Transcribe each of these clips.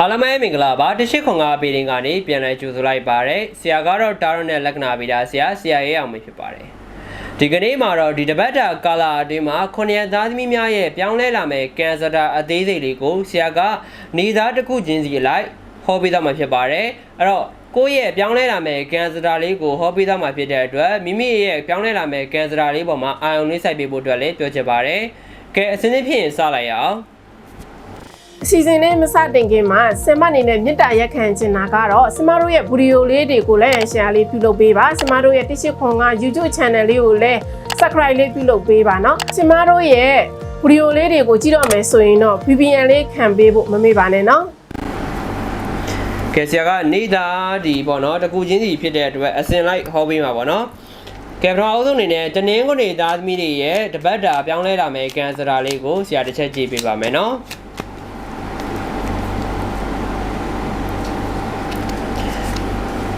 အားလုံးပဲမင်္ဂလာပါတရှိခွန်ကပေရင်ကနေပြန်လည်ကြိုဆိုလိုက်ပါတယ်ဆရာကတော့တာရုံနဲ့လက္ခဏာဗီဒါဆရာဆရာရေးအောင်မဖြစ်ပါတယ်ဒီကနေ့မှာတော့ဒီတပတ်တာကာလာအတွင်းမှာခုနှစ်ရက်သားသမီးများရဲ့ပြောင်းလဲလာမယ့်ကန်ဆာတာအသေးစိတ်လေးကိုဆရာကနေသားတစ်ခုချင်းစီလိုက်ဟောပေးတော့မှာဖြစ်ပါတယ်အဲ့တော့ကိုယ့်ရဲ့ပြောင်းလဲလာမယ့်ကန်ဆာတာလေးကိုဟောပေးတော့မှာဖြစ်တဲ့အတွက်မိမိရဲ့ပြောင်းလဲလာမယ့်ကန်ဆာတာလေးပေါ်မှာအာရုံလေးစိုက်ပေးဖို့အတွက်လည်းပြောချင်ပါတယ်ကဲအစဉ်အဖြစ်ရင်စလိုက်ရအောင် အစီအစဉ်လေးမစတင်ခင်မှာဆင်မအနေနဲ့မြစ်တာရက်ခံချင်တာကတော့ဆင်မတို့ရဲ့ဗီဒီယိုလေးတွေကိုလည်း share လေးပြုလုပ်ပေးပါဆင်မတို့ရဲ့တိရှိခွန်က YouTube channel လေးကိုလည်း subscribe လေးပြုလုပ်ပေးပါနော်ဆင်မတို့ရဲ့ဗီဒီယိုလေးတွေကိုကြည့်တော့မယ်ဆိုရင်တော့ VPN လေးခံပေးဖို့မမေ့ပါနဲ့နော်ကဲဆရာကနေတာဒီပေါ့နော်တကူချင်းစီဖြစ်တဲ့အတွက်အစင်လိုက်ဟောပေးမှာပေါ့နော်ကဲပထမအဆုံးအနေနဲ့တနင်္ဂနွေသားသမီးတွေရဲ့တပတ်တာပြောင်းလဲလာမယ့်ကန်ဆရာလေးကိုဆရာတစ်ချက်ကြည့်ပေးပါမယ်နော်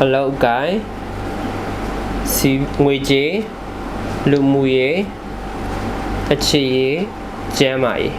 အလောက်ကိုင်းစီငွေကြေးလူမှုရေးအခြေရေးကျန်းမာရေး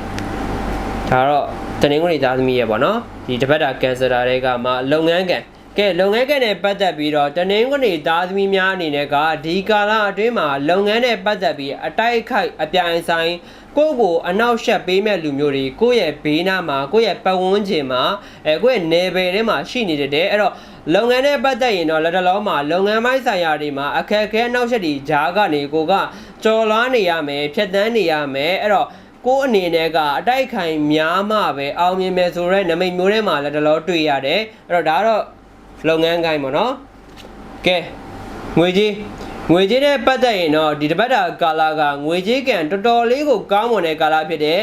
ဒါတော့တနင်္ဂနွေသားသမီးရဲ့ပေါ့နော်ဒီတပတ်တာကန်ဆာတာတွေကမှလုပ်ငန်းကန်ကဲလုပ်ငန်းကန်နဲ့ပတ်သက်ပြီးတော့တနင်္ဂနွေသားသမီးများအနေနဲ့ကဒီကာလအတွင်းမှာလုပ်ငန်းနဲ့ပတ်သက်ပြီးအတိုက်အခိုက်အပြိုင်ဆိုင် ကိုယ့်ကိုအနောက်ရှက်ပေးမဲ့လူမျိုးတွေကိုယ့်ရဲ့ဘေးနားမှာကိုယ့်ရဲ့ပတ်ဝန်းကျင်မှာအဲကိုယ့်ရဲ့နယ်ပယ်ထဲမှာရှိနေတယ်အဲ့တော့လုပ်ငန်းနဲ့ပတ်သက်ရင်တော့လက်တလုံးမှာလုပ်ငန်းပိုင်းဆိုင်ရာတွေမှာအခက်အခဲအနောက်ရှက်တွေဂျားကနေကိုကကြော်လွားနေရမယ်ဖြတ်တန်းနေရမယ်အဲ့တော့ကိုယ်အနေနဲ့ကအတိုက်ခိုင်များမှပဲအောင်မြင်မယ်ဆိုတော့နမိတ်မျိုးထဲမှာလည်းတလို့တွေ့ရတယ်အဲ့တော့ဒါကတော့လုပ်ငန်းကိုင်းပေါ့နော်ကဲငွေကြီး ငွေကြီးနဲ့ပတ်သက်ရင်တော့ဒီတပတ်တာကာလာကငွေကြီးကန်တော်တော်လေးကိုကောင်းမွန်တဲ့ကာလာဖြစ်တယ်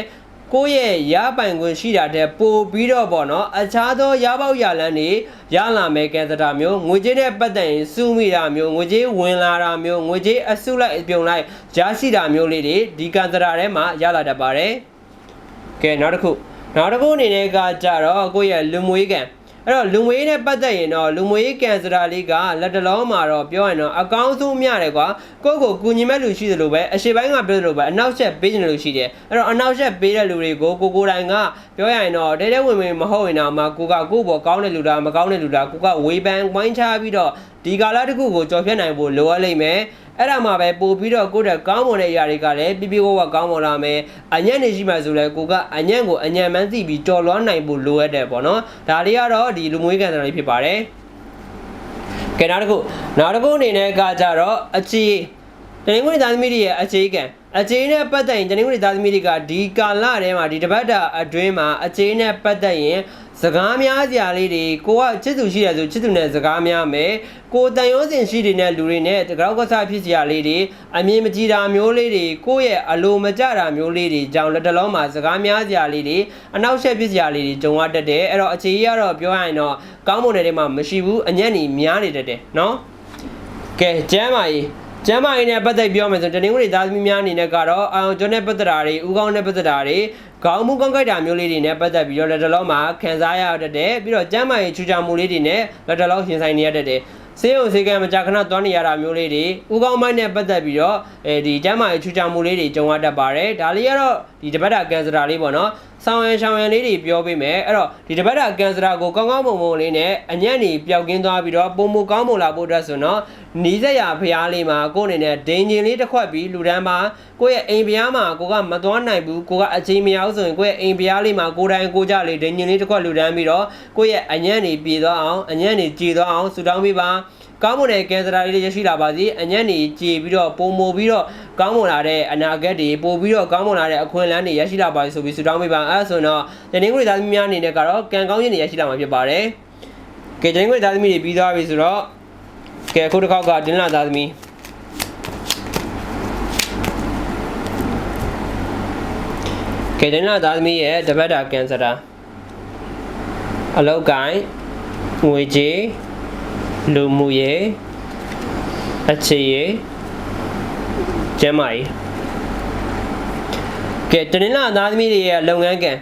ကိုယ့်ရဲ့ရပိုင်ခွင့်ရှိတာတဲ့ပို့ပြီးတော့ပေါ့နော်အခြားသောရပေါက်ရလန်းတွေရလာမယ်ကန်စတာမျိုးငွေကြေးနဲ့ပတ်သက်ရင်စုမိတာမျိုးငွေကြေးဝင်လာတာမျိုးငွေကြေးအစုလိုက်အပြုံလိုက်ရရှိတာမျိုးလေးတွေဒီကန်စတာထဲမှာရလာတတ်ပါတယ်ကဲနောက်တစ်ခုနောက်တစ်ခုအနေနဲ့ကကြတော့ကိုယ့်ရဲ့လူမွေးကန် အဲ့တော့လူမွေးနဲ့ပတ်သက်ရင်တော့လူမွေးကန်စတာလေးကလက်တလုံးမှာတော့ပြောရင်တော့အကောင်းဆုံးမြတယ်ကွာကိုယ့်ကိုကူညီမဲ့လူရှိသလိုပဲအရှိပိုင်းကပြောသလိုပဲအနောက်ချက်ပေးနေလို့ရှိတယ်အဲ့တော့အနောက်ချက်ပေးတဲ့လူတွေကိုကိုကိုယ်တိုင်ကပြောရရင်တော့တဲတဲဝင်ဝင်မဟုတ်ရင်တော့မှကိုကကိုယ့်ဘောကောင်းတဲ့လူလားမကောင်းတဲ့လူလားကိုကဝေဖန်ဝိုင်းချပြီးတော့ဒီကာလတစ်ခုကိုကြော်ဖြတ်နိုင်ဖို့လိုအပ်လိမ့်မယ် အဲ့ဒါမှပဲပို့ပြီးတော့ကိုယ့်တက်ကောင်းမွန်တဲ့အရာတွေကလည်းပြပြဝဝကောင်းမွန်လာမယ်အညံ့နေရှိမှဆိုလဲကိုကအညံ့ကိုအညံ့မှန်းသိပြီးတော်လွှမ်းနိုင်ဖို့လိုအပ်တယ်ပေါ့နော်ဒါလေးကတော့ဒီလူမွေးကန်တယ်လေးဖြစ်ပါတယ်ကဲနောက်တစ်ခုနောက်တစ်ခုအနေနဲ့ကကြတော့အခြေတနင်္ဂနွေသားသမီးတွေရဲ့အခြေခံအခြေနဲ့ပတ်သက်ရင်တနင်္ဂနွေသားသမီးတွေကဒီကာလထဲမှာဒီတပတ်တာအတွင်းမှာအခြေနဲ့ပတ်သက်ရင် စကားများစရာလေးတွေကိုကချစ်သူရှိတယ်ဆိုချစ်သူနဲ့စကားများမယ်ကိုတန်ရုံးစင်ရှိတဲ့လူတွေနဲ့တကောက်ကစားဖြစ်စရာလေးတွေအမြင်မကြည်တာမျိုးလေးတွေကိုယ့်ရဲ့အလိုမကျတာမျိုးလေးတွေကြောင့်လက်တလုံးမှာစကားများစရာလေးတွေအနောက်ရှက်ဖြစ်စရာလေးတွေကြုံရတတ်တယ်အဲ့တော့အခြေကြီးကတော့ပြောရရင်တော့ကောင်းမွန်တဲ့ထဲမှာမရှိဘူးအညံ့နေများနေတတ်တယ်နော်ကဲကျမ်းမာရေးကျမ်းမာရေးနဲ့ပတ်သက်ပြောမယ်ဆိုတနင်္ဂနွေသားသမီးများအနေနဲ့ကတော့အာရုံကျွန်းနဲ့ပတ်သက်တာတွေဥကောင်းနဲ့ပတ်သက်တာတွေ ခေါင်းမှုကောင်းကြိုက်တာမျိုးလေးတွေနဲ့ပတ်သက်ပြီးတော့လက်တလုံးမှာခံစားရတတ်တယ်ပြီးတော့ကျမ်းမာရေးချူချောင်မှုလေးတွေနဲ့လက်တလုံးရှင်ဆိုင်နေရတတ်တယ်စေယုံစေကံမကြာခဏသွားနေရတာမျိုးလေးတွေဥကောင်းပိုင်းနဲ့ပတ်သက်ပြီးတော့အဲဒီကျမ်းမာရေးချူချောင်မှုလေးတွေကြုံရတတ်ပါတယ်ဒါလေးကတော့ဒီတပတ်တာကန်စတာလေးပေါ့နော်ဆောင်းရံရှောင်းရံလေးတွေပြောပေးမယ်အဲ့တော့ဒီတပတ်တာကန်စတာကိုကောင်းကောင်းမွန်မွန်လေးနဲ့အညံ့နေပျောက်ကင်းသွားပြီးတော့ပုံမကောင်းမွန်လာဖို့အတွက်ဆိုတော့နီးစက်ရဖျားလေးမှာကိုယ့်အနေနဲ့ဒိန်ဂျင်လေးတစ်ခွက်ပြီးလူတန်းမှာကိုယ့်ရဲ့အိမ်ဖျားမှာကိုကမသွားနိုင်ဘူးကိုကအချိန်မရောက်ဆိုရင်ကိုယ့်ရဲ့အိမ်ဖျားလေးမှာကိုယ်တိုင်ကိုကြလေးဒိန်ဂျင်လေးတစ်ခွက်လူတန်းပြီးတော့ကိုယ့်ရဲ့အညံ့နေပြေသွားအောင်အညံ့နေကြည်သွားအောင်ဆူတောင်းပေးပါ ကောင်းမွန်တဲ့ကင်ဆာလေးတွေရရှိလာပါစေအညံ့နေကြည်ပြီးတော့ပုံမပြီးတော့ကောင်းမွန်လာတဲ့အနာဂတ်တွေပို့ပြီးတော့ကောင်းမွန်လာတဲ့အခွင့်အလမ်းတွေရရှိလာပါစေဆိုပြီးဆုတောင်းပေးပါအဲဆိုတော့တနင်္ဂနွေသားသမီးများအနေနဲ့ကတော့ကံကောင်းခြင်းတွေရရှိလာမှာဖြစ်ပါတယ်ကဲတနင်္ဂနွေသားသမီးတွေပြီးသွားပြီဆိုတော့ကဲအခုတစ်ခေါက်ကဒင်းလာသားသမီးကဲဒင်းလာသားသမီးရဲ့တပတ်တာကင်ဆာတာအလောက်ကိုင်းငွေကြေး လူမှုရေးအခြေရေးကျမ်းမာရေးကဲတနင်္လာသားသမီးတွေရဲ့လုပ်ငန်းကံ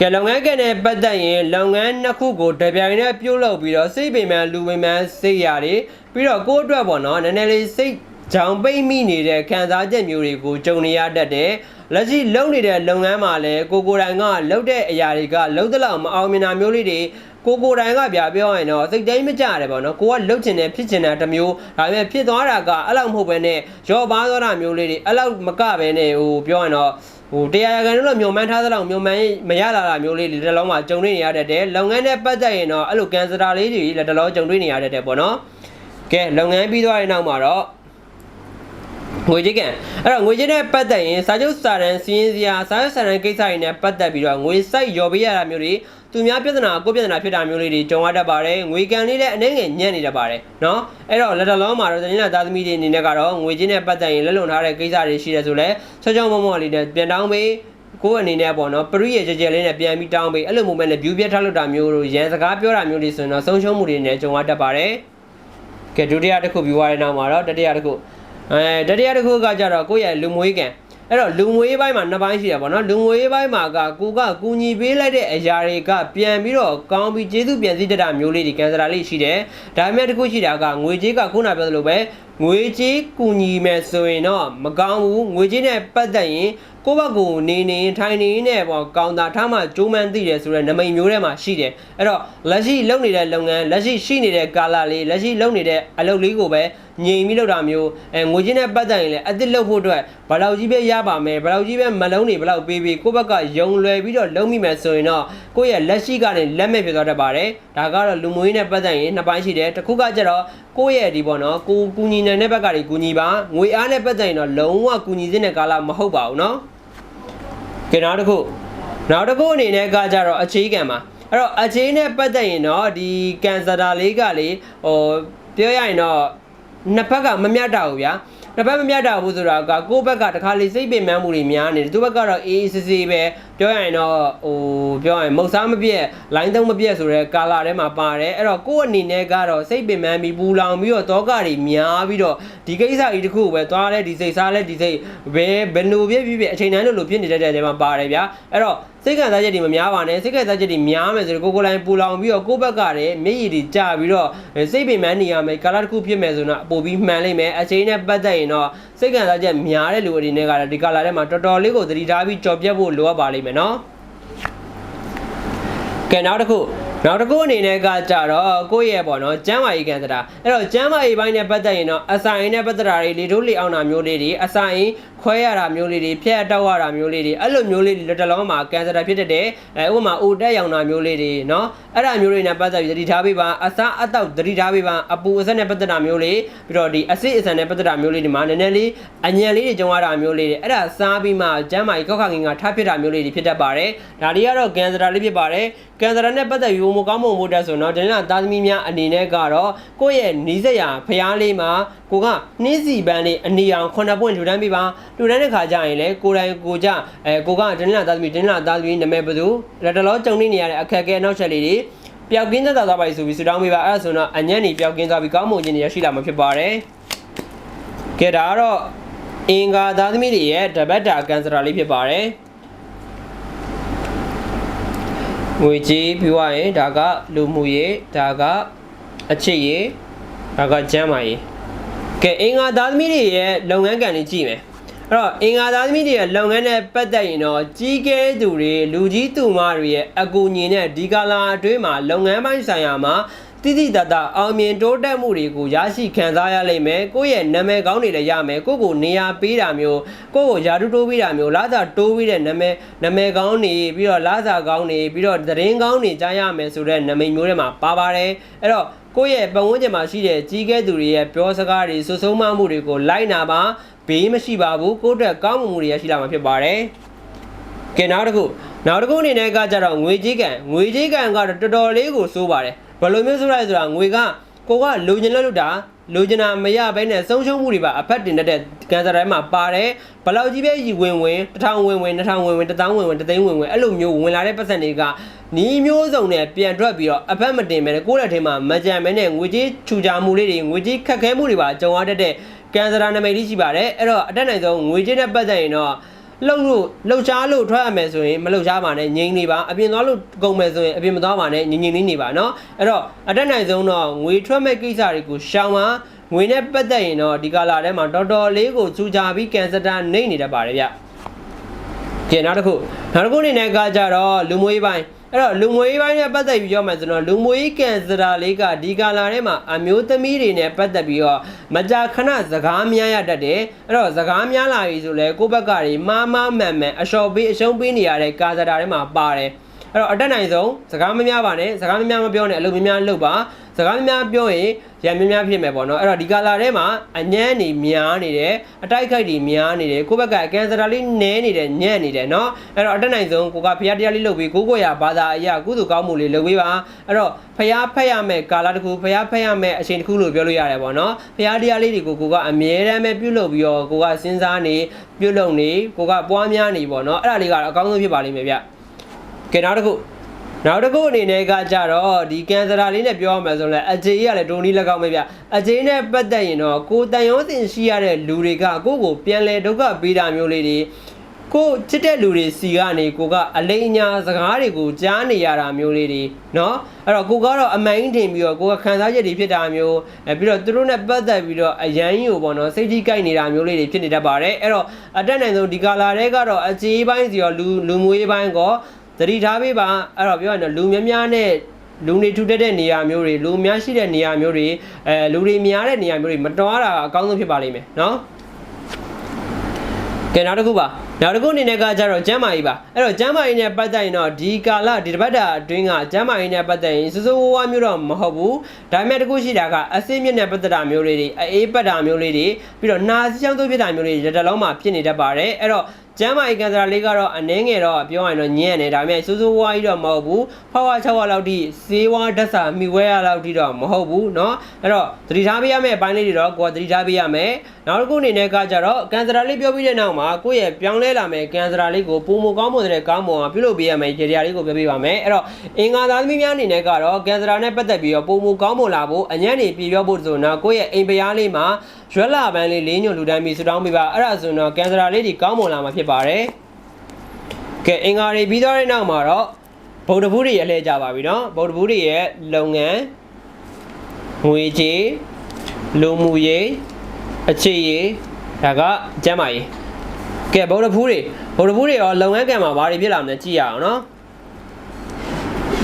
ကဲလုပ်ငန်းကံနဲ့ပတ်သက်ရင်လုပ်ငန်းနှစ်ခုကိုတပြိုင်တည်းပြုတ်လုပ်ပြီးတော့စိတ်ပင်ပန်းလူပင်ပန်းစိတ်ရတယ်ပြီးတော့ကိုယ့်အတွက်ပေါ့နော်နည်းနည်းလေးစိတ်ဂျောင်ပိတ်မိနေတဲ့ခံစားချက်မျိုးတွေကိုကြုံနေရတတ်တယ်လက်ရှိလုပ်နေတဲ့လုပ်ငန်းမှာလည်းကိုကိုယ်တိုင်ကလုပ်တဲ့အရာတွေကလုပ်သလောက်မအောင်မြင်တာမျိုးလေးတွေ ကိုကိုယ်တိုင်ကဗျာပြောရင်တော့စိတ်တိုင်းမကြရတယ်ပေါ့နော်ကိုကလှုပ်ချင်တယ်ဖြစ်ချင်တာတစ်မျိုးဒါပေမဲ့ဖြစ်သွားတာကအဲ့လောက်မဟုတ်ပဲနဲ့ရော့ပါသွားတာမျိုးလေးတွေအဲ့လောက်မကပဲနဲ့ဟိုပြောရင်တော့ဟိုတရားရကန်လို့မျောမှန်းထားသလောက်မျောမှန်းမရလာတာမျိုးလေးတွေတစ်လုံးမှာကြုံတွေ့နေရတတ်တယ်လုပ်ငန်းနဲ့ပတ်သက်ရင်တော့အဲ့လိုကန်စတာလေးတွေလည်းတစ်လုံးကြုံတွေ့နေရတတ်တယ်ပေါ့နော်ကဲလုပ်ငန်းပြီးသွားတဲ့နောက်မှာတော့ငွေကြေးကန်အဲ့တော့ငွေကြေးနဲ့ပတ်သက်ရင်စာချုပ်စာတမ်းစီးရင်စရာစာချုပ်စာတမ်းကိစ္စတွေနဲ့ပတ်သက်ပြီးတော့ငွေစိုက်ရော်ပေးရတာမျိုးတွေ သူများပြဿနာကိုပြဿနာဖြစ်တာမျိုးလေးတွေကြုံရတတ်ပါတယ်ငွေကန်လေးလည်းအနေငယ်ညံ့နေတတ်ပါတယ်နော်အဲ့တော့လက်တလုံးမှာတော့တနင်္လာသားသမီးတွေအနေနဲ့ကတော့ငွေချင်းနဲ့ပတ်သက်ရင်လက်လွန်ထားတဲ့ကိစ္စတွေရှိတယ်ဆိုလဲချောချောမောမောလေးနဲ့ပြန်တောင်းပေးကိုယ်အနေနဲ့ပေါ့နော်ပရိရဲ့ကြကြလေးနဲ့ပြန်ပြီးတောင်းပေးအဲ့လို moment နဲ့ view ပြတ်ထားလို့တာမျိုးတို့ရန်စကားပြောတာမျိုးတွေဆိုရင်တော့ဆုံးရှုံးမှုတွေနဲ့ကြုံရတတ်ပါတယ်ကဲဒုတိယတစ်ခု view ရတဲ့နောက်မှာတော့တတိယတစ်ခုအဲတတိယတစ်ခုကကြတော့ကိုယ့်ရဲ့လူမွေးကံ အဲ့တော့လူငွေဘိုင်းမှာနှစ်ပိုင်းရှိတယ်ပေါ့နော်လူငွေဘိုင်းမှာကကိုကကူညီပေးလိုက်တဲ့အရာတွေကပြန်ပြီးတော့ကောင်းပြီးကျေးဇူးပြန်စည်းတတ်တာမျိုးလေးတွေကန်စရာလေးရှိတယ်ဒါပေမဲ့တစ်ခုရှိတာကငွေကြေးကခုနပြောသလိုပဲငွေကြေးကူညီမယ်ဆိုရင်တော့မကောင်းဘူးငွေကြေးနဲ့ပတ်သက်ရင်ကိုယ့်ဘက်ကိုနေနေထိုင်နေနဲ့ပေါ့ကောင်တာထားမှကျိုးမှန်းသိတယ်ဆိုတော့နမိတ်မျိုးထဲမှာရှိတယ်အဲ့တော့လက်ရှိလုပ်နေတဲ့လုပ်ငန်းလက်ရှိရှိနေတဲ့ကာလလေးလက်ရှိလုပ်နေတဲ့အလုပ်လေးကိုပဲငြိမ်ပြီးလုပ်တာမျိုးအဲငွေချင်းနဲ့ပတ်သက်ရင်လည်းအစ်စ်လုပ်ဖို့အတွက်ဘယ်လောက်ကြီးပဲရပါမယ်ဘယ်လောက်ကြီးပဲမလုံးနေဘယ်လောက်ပေးပေးကိုယ့်ဘက်ကယုံလွယ်ပြီးတော့လုံးမိမယ်ဆိုရင်တော့ကိုယ့်ရဲ့လက်ရှိကနေလက်မဲ့ဖြစ်သွားတတ်ပါတယ်ဒါကတော့လူမျိုးရေးနဲ့ပတ်သက်ရင်နှစ်ပိုင်းရှိတယ်တစ်ခုကကျတော့ကိုယ့်ရဲ့ဒီပေါ့နော်ကိုကူညီနေတဲ့ဘက်ကနေကူညီပါငွေအားနဲ့ပတ်သက်ရင်တော့လုံးဝကူညီတဲ့ကာလမဟုတ်ပါဘူးเนาะကဲနောက်တစ်ခုနောက်တစ်ခုအနေနဲ့ကကြတော့အခြေခံပါအဲ့တော့အခြေနဲ့ပတ်သက်ရင်တော့ဒီကန်ဆာတာလေးကလေဟိုပြောရရင်တော့ နှစ်ဘက်ကမမျှတာဘူးဗျာတစ်ဘက်မမျှတာဘူးဆိုတာကကိုယ့်ဘက်ကတခါလေစိတ်ပင်ပန်းမှုတွေများနေတယ်သူ့ဘက်ကတော့အေးအေးဆေးဆေးပဲပြောရရင်တော့ဟိုပြောရရင်မုတ်စားမပြက်လိုင်းသုံးမပြက်ဆိုတဲ့ကာလာထဲမှာပါတယ်အဲ့တော့ကိုယ့်အနေနဲ့ကတော့စိတ်ပင်ပန်းပြီးပူလောင်ပြီးတော့တောကတွေများပြီးတော့ဒီကိစ္စကြီးတစ်ခုကိုပဲသွားလဲဒီစိတ်စားလဲဒီစိတ်ဘယ်ဘယ်လိုပြည့်ပြည့်ပြည့်အချိန်တိုင်းလိုလိုဖြစ်နေတဲ့တဲ့ထဲမှာပါတယ်ဗျာအဲ့တော့ စိတ်ခံစားချက်တွေမများပါနဲ့စိတ်ခံစားချက်တွေများမယ်ဆိုတော့ကိုကိုလိုင်းပူလောင်ပြီးတော့ကိုယ့်ဘက်ကလည်းမျက်ရည်တွေကျပြီးတော့စိတ်ပင်ပန်းနေရမယ်ကာလာတစ်ခုဖြစ်မယ်ဆိုတော့အပိုပြီးမှန်လိမ့်မယ်အချိန်နဲ့ပတ်သက်ရင်တော့စိတ်ခံစားချက်များတဲ့လူတွေနဲ့ကတော့ဒီကာလာထဲမှာတော်တော်လေးကိုသတိထားပြီးကြော်ပြတ်ဖို့လိုအပ်ပါလိမ့်မယ်နော်ကဲနောက်တစ်ခု နောက်တစ်ခုအနေနဲ့ကကြတော့ကိုယ့်ရဲ့ပေါ့နော်ကျမ်းမာရေးကန်တာအဲ့တော့ကျမ်းမာရေးပိုင်းနဲ့ပတ်သက်ရင်တော့အဆိုင်နဲ့ပတ်သက်တာတွေလေတို့လေအောင်တာမျိုးလေးတွေအဆိုင်ခွဲရတာမျိုးလေးတွေဖျက်တောက်ရတာမျိုးလေးတွေအဲ့လိုမျိုးလေးတွေတလုံးမှာကန်တာဖြစ်တဲ့တဲ့ဥပမာအိုတက်ရောင်တာမျိုးလေးတွေနော်အဲ့ဒါမျိုးတွေနဲ့ပတ်သက်ပြီးသတိထားပေးပါအစားအသောက်သတိထားပေးပါအပူအဆက်နဲ့ပတ်သက်တာမျိုးလေးပြီးတော့ဒီအဆစ်အဆန်နဲ့ပတ်သက်တာမျိုးလေးဒီမှာနည်းနည်းလေးအညံလေးတွေကြုံရတာမျိုးလေးတွေအဲ့ဒါစားပြီးမှကျမ်းမာရေးကောက်ခငင်ကထားဖြစ်တာမျိုးလေးတွေဖြစ်တတ်ပါတယ်ဒါတွေကတော့ကန်တာလေးဖြစ်ပါတယ်ကန်တာနဲ့ပတ်သက်ပြီးဘုံကောင်းမွန်ဖို့တက်ဆိုတော့ဒီနေ့သားသမီးများအနေနဲ့ကတော့ကိုယ့်ရဲ့နီးစက်ရဖျားလေးမှာကိုကနှင်းစီပန်းလေးအနီအောင်9ပွင့်လူတန်းပြပါလူတန်းတဲ့ခါကျရင်လေကိုယ်တိုင်ကိုကြအဲကိုကဒီနေ့သားသမီးဒီနေ့သားသမီးနာမည်ဘယ်သူလက်တလောကြုံနေရတဲ့အခက်အခဲနောက်ချက်လေးတွေပျောက်ကင်းသက်သာသွားပါပြီဆိုပြီးဆူတောင်းပေးပါအဲ့ဒါဆိုတော့အညံ့နေပျောက်ကင်းသွားပြီးကောင်းမွန်ခြင်းတွေရရှိလာမှာဖြစ်ပါတယ်ကဲဒါကတော့အင်္ဂါသားသမီးတွေရဲ့တပတ်တာကန်ဆာလေးဖြစ်ပါတယ် ငွေကြေးပြောရရင်ဒါကလူမှုရေးဒါကအချစ်ရေးဒါကကျမ်းမာရေးကဲအင်္ဂါသားသမီးတွေရဲ့လုပ်ငန်းကံတွေကြည့်မယ်အဲ့တော့အင်္ဂါသားသမီးတွေရဲ့လုပ်ငန်းနဲ့ပတ်သက်ရင်တော့ကြီးကဲသူတွေလူကြီးသူမတွေရဲ့အကူအညီနဲ့ဒီကာလာအတွင်းမှာလုပ်ငန်းပိုင်းဆိုင်ရာမှာ တိတိတတ်တာအောင်မြင်တိုးတက်မှုတွေကိုရရှိခံစားရလိမ့်မယ်ကိုယ့်ရဲ့နာမည်ကောင်းတွေလည်းရမယ်ကိုယ့်ကိုနေရာပေးတာမျိုးကိုယ့်ကိုယာတုတိုးပေးတာမျိုးလာသာတိုးပေးတဲ့နာမည်နာမည်ကောင်းနေပြီးတော့လာသာကောင်းနေပြီးတော့သတင်းကောင်းနေကြားရမယ်ဆိုတဲ့နာမည်မျိုးတွေမှာပါပါတယ်အဲ့တော့ကိုယ့်ရဲ့ပတ်ဝန်းကျင်မှာရှိတဲ့ကြီးကဲသူတွေရဲ့ပြောစကားတွေဆွဆုံးမမှုတွေကိုလိုက်နာပါဘေးမရှိပါဘူးကိုယ့်အတွက်ကောင်းမှုတွေရရှိလာမှာဖြစ်ပါတယ်ကဲနောက်တစ်ခုနောက်တစ်ခုအနေနဲ့ကကြတော့ငွေကြေးကံငွေကြေးကံကတော့တော်တော်လေးကိုစိုးပါတယ် ဘယ်လိုမျိုးဆိုလိုက်ဆိုတာငွေကကိုကလိုချင်လို့လို့တာလိုချင်တာမရဘဲနဲ့ဆုံးရှုံးမှုတွေပါအဖက်တင်တတ်တဲ့ကန်ဆာတိုင်းမှာပါတယ်ဘယ်လောက်ကြီးပဲရီဝင်ဝင်1000ဝင်ဝင်2000ဝင်ဝင်1000ဝင်ဝင်3000ဝင်ဝင်အဲ့လိုမျိုးဝင်လာတဲ့ပတ်စံတွေကနီးမျိုးစုံနဲ့ပြန်ထွက်ပြီးတော့အဖက်မတင်ပဲနဲ့ကိုယ့်လက်ထဲမှာမကြံပဲနဲ့ငွေကြေးချူချမှုလေးတွေငွေကြေးခက်ခဲမှုတွေပါကြုံရတတ်တဲ့ကန်ဆာနာမည်လေးရှိပါတယ်အဲ့တော့အတက်နိုင်ဆုံးငွေကြေးနဲ့ပတ်သက်ရင်တော့ လှုပ်လို့လှုပ်ရှားလို့ထွက်ရမယ်ဆိုရင်မလှုပ်ရှားပါနဲ့ငြိမ်နေပါအပြင်သွားလို့ကုန်မယ်ဆိုရင်အပြင်မသွားပါနဲ့ငြိမ်ငြိမ်လေးနေပါနော်အဲ့တော့အတက်နိုင်ဆုံးတော့ငွေထွက်မဲ့ကိစ္စတွေကိုရှောင်ပါငွေနဲ့ပတ်သက်ရင်တော့ဒီကာလာထဲမှာတော်တော်လေးကိုစူးကြပြီးကန်စတာနှိမ့်နေတတ်ပါတယ်ဗျ။ကဲနောက်တစ်ခုနောက်တစ်ခုအနေနဲ့ကကြတော့လူမွေးပိုင်း အဲ့တော့လူမွေးပိုင်းနဲ့ပတ်သက်ပြီးပြောမှဆိုတော့လူမွေးကန်စတာလေးကဒီကာလာထဲမှာအမျိုးသမီးတွေနဲ့ပတ်သက်ပြီးတော့မကြာခဏစကားများရတတ်တယ်အဲ့တော့စကားများလာပြီဆိုလဲကိုယ့်ဘက်ကတွေမားမားမှန်မှန်အလျှော်ပေးအရှုံးပေးနေရတဲ့ကာစတာထဲမှာပါတယ် အဲ့တော့အတက်နိုင်ဆုံးစကားမများပါနဲ့စကားမများမပြောနဲ့အလုပ်မများလုပ်ပါစကားမများပြောရင်ရံမများဖြစ်မယ်ပေါ့နော်အဲ့တော့ဒီကာလာထဲမှာအညံ့နေများနေတယ်အတိုက်ခိုက်တွေများနေတယ်ကိုယ့်ဘက်ကအကန်စတာလေးနဲနေတယ်ညံ့နေတယ်နော်အဲ့တော့အတက်နိုင်ဆုံးကိုကဖျားတရားလေးလုပ်ပြီးကိုကိုရဘာသာအရာကုသိုလ်ကောင်းမှုလေးလုပ်ပေးပါအဲ့တော့ဖျားဖက်ရမယ်ကာလာတစ်ခုဖျားဖက်ရမယ်အချိန်တစ်ခုလို့ပြောလို့ရတယ်ပေါ့နော်ဖျားတရားလေးတွေကိုကိုကအမြဲတမ်းပဲပြုလုပ်ပြီးတော့ကိုကစဉ်းစားနေပြုလုပ်နေကိုကပွားများနေပေါ့နော်အဲ့ဒါလေးကတော့အကောင်းဆုံးဖြစ်ပါလိမ့်မယ်ဗျ ကဲနောက်တစ်ခု နောက်တစ်ခုအနေနဲ့ကကြတော့ဒီကန်ဆာလေးနဲ့ပြောရမယ်ဆိုရင်အခြေကြီးကလည်းဒုံနီးလက်ကောင်းပဲဗျအခြေနဲ့ပတ်သက်ရင်တော့ကိုတန်ရုံးစင်ရှိရတဲ့လူတွေကကိုယ့်ကိုပြန်လဲဒုက္ခပေးတာမျိုးလေးတွေကိုချစ်တဲ့လူတွေစီကနေကိုကအလိမ်ညာစကားတွေကိုကြားနေရတာမျိုးလေးတွေเนาะအဲ့တော့ကိုကတော့အမိုင်းထင်ပြီးတော့ကိုကခံစားချက်တွေဖြစ်တာမျိုးအဲပြီးတော့သူတို့နဲ့ပတ်သက်ပြီးတော့အရန်ကြီးကိုပေါ့နော်စိတ်ထိကြိုက်နေတာမျိုးလေးတွေဖြစ်နေတတ်ပါတယ်အဲ့တော့အတက်နိုင်ဆုံးဒီကာလာတွေကတော့အခြေပိုင်းစီရောလူလူမွေးပိုင်းကော သတိထားပေးပါအဲ့တော့ပြောရရင်တော့လူများများနဲ့လူနေထူထပ်တဲ့နေရာမျိုးတွေလူများရှိတဲ့နေရာမျိုးတွေအဲလူတွေများတဲ့နေရာမျိုးတွေမတော်တာအကောင်းဆုံးဖြစ်ပါလိမ့်မယ်နော်ကဲနောက်တစ်ခုပါနောက်တစ်ခုအနေနဲ့ကကြတော့ကျမ်းမာရေးပါအဲ့တော့ကျမ်းမာရေးနဲ့ပတ်သက်ရင်တော့ဒီကာလဒီတစ်ပတ်တာအတွင်းကကျမ်းမာရေးနဲ့ပတ်သက်ရင်စစိုးဝါးဝါးမျိုးတော့မဟုတ်ဘူးဒါပေမဲ့တစ်ခုရှိတာကအဆင်းမြင့်နဲ့ပတ်သက်တာမျိုးလေးတွေအေးပတ်တာမျိုးလေးတွေပြီးတော့နာစီချောင်းသွေးဖြစ်တာမျိုးလေးတွေတစ်လုံးမှာဖြစ်နေတတ်ပါတယ်အဲ့တော့ ကျမ်းမာရေးကန်ဆာလေးကတော့အနှင်းငယ်တော့ပြောရရင်တော့ညံ့နေဒါပေမဲ့စူးစူးဝါးကြီးတော့မဟုတ်ဘူးဖောက်ဝါ6ဝါလောက်ထိစေးဝါဓာတ်စာမိဝဲရလောက်ထိတော့မဟုတ်ဘူးเนาะအဲ့တော့သတိထားပေးရမယ့်အပိုင်းလေးတွေတော့ကိုယ်ကသတိထားပေးရမယ်နောက်တစ်ခုအနေနဲ့ကကြတော့ကန်ဆာလေးပြောပြီးတဲ့နောက်မှာကိုယ့်ရဲ့ပြောင်းလဲလာမယ့်ကန်ဆာလေးကိုပုံမကောင်းမွန်တဲ့ကောင်းမွန်အောင်ပြုလုပ်ပေးရမယ့်ကြေတရားလေးကိုပြောပြပါမယ်အဲ့တော့အင်္ဂါသားသမီးများအနေနဲ့ကတော့ကန်ဆာနဲ့ပတ်သက်ပြီးတော့ပုံမကောင်းမွန်လာဖို့အညံ့နေပြပြောဖို့ဆိုတော့ကိုယ့်ရဲ့အိမ်ပရားလေးမှာ ရွက်လာပန်းလေးလေးညွန်လူတိုင်းပြီးဆူတောင်းပေးပါအဲ့ဒါဆိုတော့ကန်ဆာလေးဒီကောင်းမွန်လာမှာဖြစ်ပါတယ်ကဲအင်္ဂါတွေပြီးသွားတဲ့နောက်မှာတော့ဗုဒ္ဓဘူးတွေရဲ့လှည့်ကြပါပြီเนาะဗုဒ္ဓဘူးတွေရဲ့လုပ်ငန်းငွေကြေးလူမှုရေးအခြေရေးဒါကကျမ်းမာရေးကဲဗုဒ္ဓဘူးတွေဗုဒ္ဓဘူးတွေရောလုပ်ငန်းကံမှာဘာတွေဖြစ်လာမလဲကြည့်ရအောင်เนาะ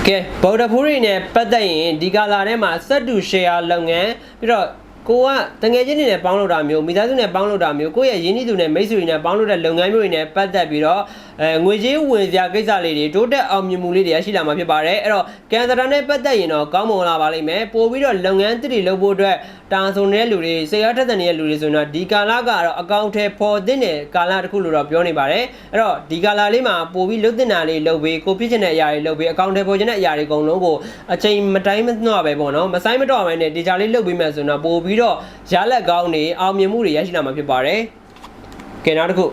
ကဲဗုဒ္ဓဖူးတွေနဲ့ပတ်သက်ရင်ဒီကာလာထဲမှာစက်တူရှယ်ယာလုပ်ငန်းပြီးတော့ ကိုကတငယ်ချင်းတွေနဲ့ပေါင်းလို့တာမျိုးမိသားစုနဲ့ပေါင်းလို့တာမျိုးကိုယ့်ရဲ့ရင်းနှီးသူနဲ့မိတ်ဆွေတွေနဲ့ပေါင်းလို့တဲ့လုပ်ငန်းမျိုးတွေနဲ့ပတ်သက်ပြီးတော့ အဲငွေကြေးဝင်စရာကိစ္စလေးတွေတိုးတက်အောင်မြင်မှုလေးတွေရရှိလာမှာဖြစ်ပါတယ်အဲ့တော့ကန်စတာနဲ့ပတ်သက်ရင်တော့ကောင်းမွန်လာပါလိမ့်မယ်ပို့ပြီးတော့လုပ်ငန်းသစ်တွေလုပ်ဖို့အတွက်တာဝန်ဆုံးနေတဲ့လူတွေစေရထက်တဲ့နေတဲ့လူတွေဆိုရင်တော့ဒီကာလကတော့အကောင့်ထဲပေါ်တဲ့တဲ့ကာလတစ်ခုလို့တော့ပြောနေပါတယ်အဲ့တော့ဒီကာလလေးမှာပို့ပြီးလုပ်တင်တာလေးလုပ်ပြီးကိုဖြစ်ချင်တဲ့အရာတွေလုပ်ပြီးအကောင့်ထဲပေါ်ချင်တဲ့အရာတွေအကုန်လုံးကိုအချိန်မတိုင်းမနှော့ပဲပေါ့နော်မဆိုင်မတော့ဘဲနဲ့ဒီချာလေးလုပ်ပြီးမှဆိုရင်တော့ပို့ပြီးတော့ရလက်ကောင်းတွေအောင်မြင်မှုတွေရရှိလာမှာဖြစ်ပါတယ်ကဲနောက်တစ်ခု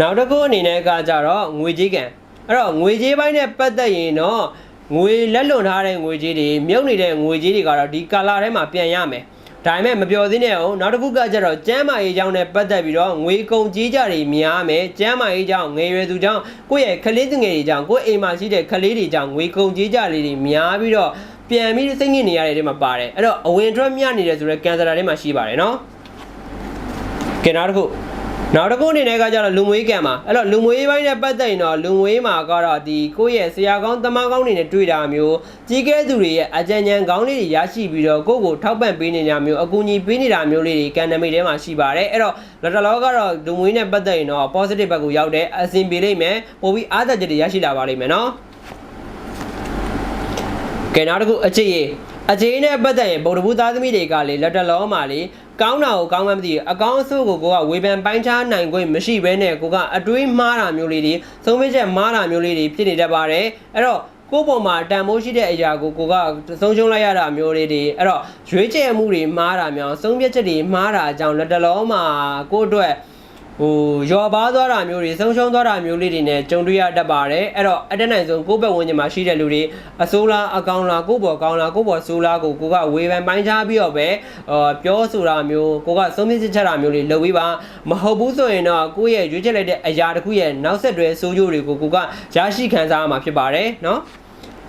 နောက်တစ်ခုအနေနဲ့ကကြတော့ငွေကြေးကံအဲ့တော့ငွေကြေးပိုင်းနဲ့ပတ်သက်ရင်တော့ငွေလက်လွန်ထားတဲ့ငွေကြေးတွေမြုပ်နေတဲ့ငွေကြေးတွေကတော့ဒီကာလာထဲမှာပြန်ရမယ်ဒါပေမဲ့မပြောသေးနဲ့အောင်နောက်တစ်ခုကကျတော့ကျမ်းမာရေးကြောင်းနဲ့ပတ်သက်ပြီးတော့ငွေကုန်ကြီးကြတွေများမယ်ကျမ်းမာရေးကြောင်းငယ်ရွယ်သူကြောင်းကိုယ့်ရဲ့ကလေးသူငယ်တွေကြောင်းကိုယ့်အိမ်မှာရှိတဲ့ကလေးတွေကြောင်းငွေကုန်ကြီးကြလေးတွေများပြီးတော့ပြန်ပြီးစိတ်ညစ်နေရတဲ့တဲမှာပါတယ်အဲ့တော့အဝင်ထွက်မြနေတယ်ဆိုတော့ကန်ဆာတာထဲမှာရှိပါတယ်နော်ကဲနောက်တစ်ခု နောက်တစ်ခုအနေနဲ့ကကြတော့လူမွေးကံမှာအဲ့တော့လူမွေးပိုင်းနဲ့ပတ်သက်ရင်တော့လူမွေးမှာကတော့ဒီကိုယ့်ရဲ့ဆရာကောင်းတမန်ကောင်းတွေနဲ့တွေ့တာမျိုးကြီးကဲသူတွေရဲ့အကြံဉာဏ်ကောင်းလေးတွေရရှိပြီးတော့ကိုယ့်ကိုထောက်ပံ့ပေးနေတာမျိုးအကူအညီပေးနေတာမျိုးလေးတွေကံနမိတ်ထဲမှာရှိပါတယ်အဲ့တော့လော်တလောကတော့လူမွေးနဲ့ပတ်သက်ရင်တော့ positive ဘက်ကိုရောက်တဲ့အဆင်ပြေလိမ့်မယ်ပို့ပြီးအားသက်ချက်တွေရရှိလာပါလိမ့်မယ်နော်ကဲနောက်တစ်ခုအခြေရေးအခြေနဲ့ပတ်သက်ရင်ဗုဒ္ဓဘုသားသမီးတွေကလေလက်တလောမှာလေ ကောင်းတာကိုကောင်းမှမသိဘူးအကောင်းအဆိုးကိုကိုကဝေဖန်ပိုင်းခြားနိုင်ခွင့်မရှိဘဲနဲ့ကိုကအတွေးမှားတာမျိုးလေးတွေသုံးမချက်မှားတာမျိုးလေးတွေဖြစ်နေတတ်ပါတယ်အဲ့တော့ကိုယ့်ပေါ်မှာတန်ဖိုးရှိတဲ့အရာကိုကိုကဆုံးရှုံးလိုက်ရတာမျိုးလေးတွေအဲ့တော့ရွေးချယ်မှုတွေမှားတာမျိုးဆုံးဖြတ်ချက်တွေမှားတာအကြောင်းလက်တလောမှာကိုယ့်အတွက် ဟိုရွာပါသွားတာမျိုးတွေဆုံးရှုံးသွားတာမျိုးလေးတွေနဲ့ကြုံတွေ့ရတတ်ပါတယ်အဲ့တော့အတက်နိုင်ဆုံးကိုယ့်ဘက်ဝန်းကျင်မှာရှိတဲ့လူတွေအစိုးလားအကောင်လားကိုယ့်ဘော်ကောင်းလားကိုယ့်ဘော်ဆိုးလားကိုကိုကဝေဖန်ပိုင်းခြားပြီးတော့ပဲအော်ပြောဆိုတာမျိုးကိုကဆုံးဖြတ်ချက်တာမျိုးတွေလုပ်ပြီးပါမဟုတ်ဘူးဆိုရင်တော့ကိုယ့်ရဲ့ရွေးချယ်လိုက်တဲ့အရာတစ်ခုရဲ့နောက်ဆက်တွဲဆိုးကျိုးတွေကိုကိုကရရှိခံစားရမှာဖြစ်ပါတယ်နော်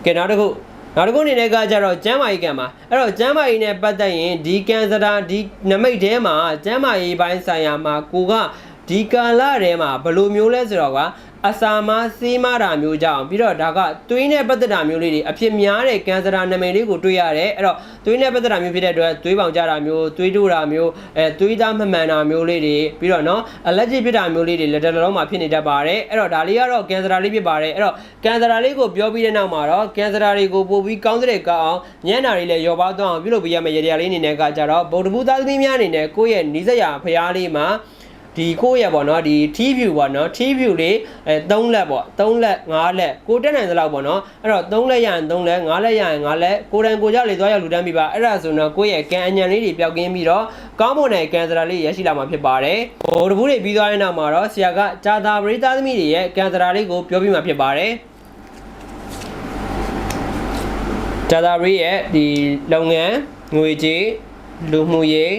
ကဲနောက်တစ်ခုနောက်တစ်ခုအနေနဲ့ကကြတော့ကျမ်းမာရေးကံပါအဲ့တော့ကျမ်းမာရေးနဲ့ပတ်သက်ရင်ဒီကန်စတာဒီနမိတ်ထဲမှာကျမ်းမာရေးပိုင်းဆိုင်ရာမှာကိုက ဒီကာလထဲမှာဘယ်လိုမျိုးလဲဆိုတော့ကအစာမစေးမတာမျိုးကြောင့်ပြီးတော့ဒါကသွေးနဲ့ပတ်သက်တာမျိုးလေးတွေအဖြစ်များတဲ့ကံစတာနာမည်လေးကိုတွေ့ရတယ်အဲ့တော့သွေးနဲ့ပတ်သက်တာမျိုးဖြစ်တဲ့အတွက်သွေးပေါင်ကြတာမျိုးသွေးတိုးတာမျိုးအဲသွေးသားမမှန်တာမျိုးလေးတွေပြီးတော့နော်အလက်ကြီးဖြစ်တာမျိုးလေးတွေလက်တလုံးမှာဖြစ်နေတတ်ပါတယ်အဲ့တော့ဒါလေးကတော့ကံစတာလေးဖြစ်ပါတယ်အဲ့တော့ကံစတာလေးကိုပြောပြီးတဲ့နောက်မှာတော့ကံစတာတွေကိုပို့ပြီးကောင်းတဲ့ကောင်းအောင်ညံ့နာလေးလည်းရောပါသွားအောင်ပြုလုပ်ပေးရမယ့်ရတရားလေးအနေနဲ့ကကြတော့ဗုဒ္ဓဘုသားသမီးများအနေနဲ့ကိုယ့်ရဲ့နီးစပ်ရာဖရားလေးမှာ ဒီကိုယ့်ရဲ့ပေါ့နော်ဒီ T view ပေါ့နော် T view လေးအဲ3လက်ပေါ့3လက်5လက်ကိုတက်နိုင်သလောက်ပေါ့နော်အဲ့တော့3လက်ရရင်3လက်5လက်ရရင်5လက်ကိုယ်တိုင်ကိုယ်ကြလေသွားရောက်လူတန်းပြပါအဲ့ဒါဆိုတော့ကိုယ့်ရဲ့ကံအညံလေးတွေပျောက်ကင်းပြီးတော့ကောင်းမွန်တဲ့ကံစရာလေးရရှိလာမှာဖြစ်ပါတယ်ဟိုတပူးတွေပြီးသွားတဲ့နောက်မှာတော့ဆရာကဂျာတာပရိသတ်သမီးတွေရဲ့ကံစရာလေးကိုပြောပြမှာဖြစ်ပါတယ်ဂျာတာပရိရဲ့ဒီလုပ်ငန်းငွေကြေးလူမှုရေး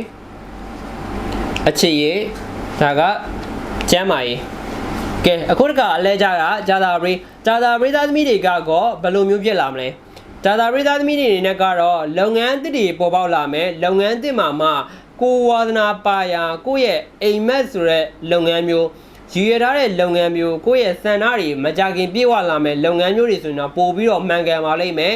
အချစ်ရေး ဒါကကျမ်းမာရေးကဲအခုတကအလဲကြတာဂျာတာပရိဂျာတာပရိသားသမီးတွေကကောဘယ်လိုမျိုးဖြစ်လာမလဲဂျာတာပရိသားသမီးတွေအနေနဲ့ကတော့လုပ်ငန်းတစ်တွေပေါ်ပေါက်လာမယ်လုပ်ငန်းတစ်မှာမှကိုဝါသနာပါရာကိုယ့်ရဲ့အိမ်မက်ဆိုတဲ့လုပ်ငန်းမျိုးရည်ရထားတဲ့လုပ်ငန်းမျိုးကိုယ့်ရဲ့စံနာတွေမကြခင်ပြေဝလာမယ်လုပ်ငန်းမျိုးတွေဆိုရင်တော့ပို့ပြီးတော့မှန်ကန်ပါလိမ့်မယ်